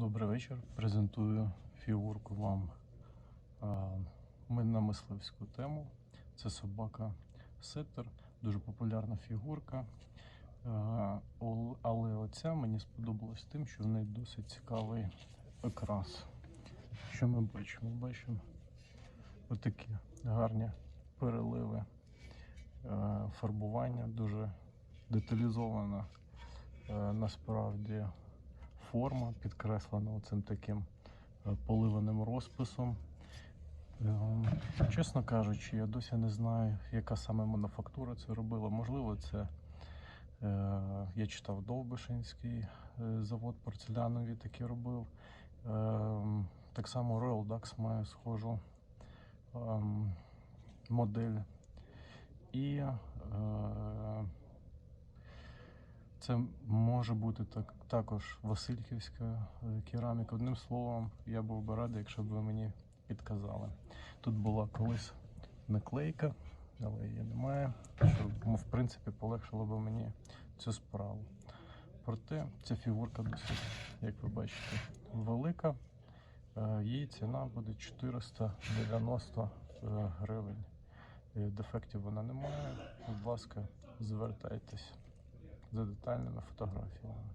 Добрий вечір. Презентую фігурку вам ми на мисливську тему. Це собака сеттер, дуже популярна фігурка. Але оця мені сподобалась тим, що в неї досить цікавий окрас. Що ми бачимо? Бачимо отакі гарні переливи, фарбування, дуже деталізована насправді форма підкреслена цим таким е, поливаним розписом. Ем, Чесно кажучи, я досі не знаю, яка саме мануфактура це робила. Можливо, це е, я читав Довбишинський е, завод порцеляновий такий робив. Так само Royal Dax має схожу ем, модель. І е, це може бути так, також Васильківська е, кераміка. Одним словом, я був би радий, якщо б ви мені підказали. Тут була колись наклейка, але її немає, що ну, в принципі полегшило б мені цю справу. Проте ця фігурка досить, як ви бачите, велика. Е, Її ціна буде 490 е, гривень. Дефектів вона не має. Будь ласка, звертайтесь за детальними фотографіями.